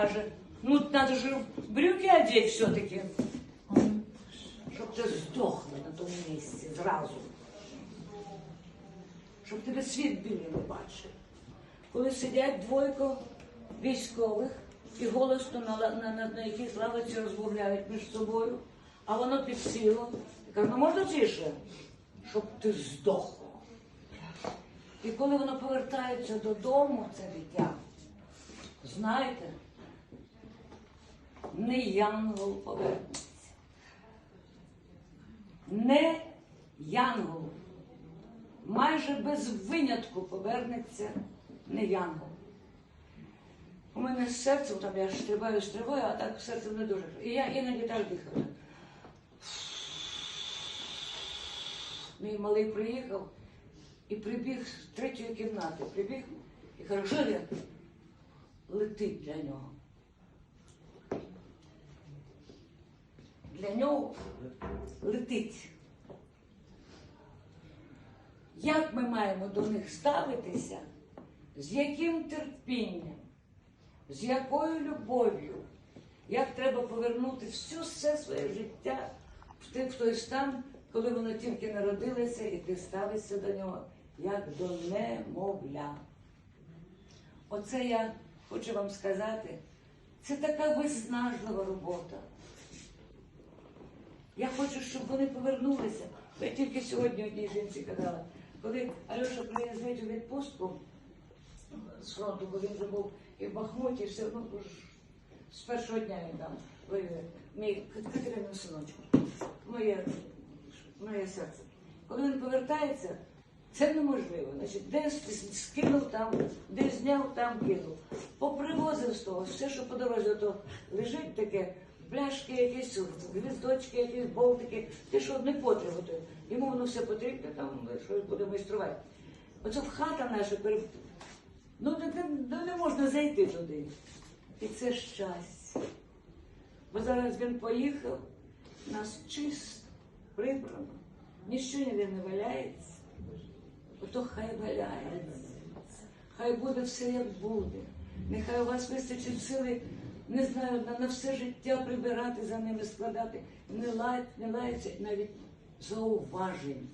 каже, ну надо же брюки одеть все-таки. Щоб ти здохла на тому місці зразу. Щоб тебе світ білий не бачив. Коли сидять двойко військових і голосно на, на, на, на якійсь лавиці розмовляють між собою, а воно підсіло. І каже, ну можна тише, щоб ти здохла. І коли воно повертається додому, це дитя, знаєте, не янгол повернеться. Не янгол. Майже без винятку повернеться не янгол. У мене з серцем, там я стрибаю, стрибаю, а так серцем не дуже. І я іноді так дихаю. Мій малий приїхав і прибіг з третьої кімнати. Прибіг і каже, що? Летить для нього. Для нього летить. Як ми маємо до них ставитися? З яким терпінням, з якою любов'ю, як треба повернути все, все своє життя в в той стан, коли воно тільки народилося, і ти ставишся до нього як до немовля. Оце я хочу вам сказати, це така виснажлива робота. Я хочу, щоб вони повернулися. Я тільки сьогодні одній жінці казала, коли Альоша приїздить у відпустку з фронту, бо він вже був і в Бахмуті, все одно ж з першого дня він там воює. Мій Катерину синочку, моє, моє серце. Коли він повертається, це неможливо. Значить, де скинув там, де зняв, там кинув. Попривозив з того, все, що по дорозі, то лежить таке, пляшки якісь, гвіздочки, якісь болтики, те, що не потрібно. Йому воно все потрібно, там щось буде майструвати. Оце в хата наша Ну, ну, не можна зайти туди. І це щастя. Бо зараз він поїхав, нас чисто, прибрано, нічого ніде не валяється. Ото хай валяється. Хай буде все як буде. Нехай у вас вистачить сили, не знаю, на, на все життя прибирати за ними, складати. Не лається, навіть зауважень.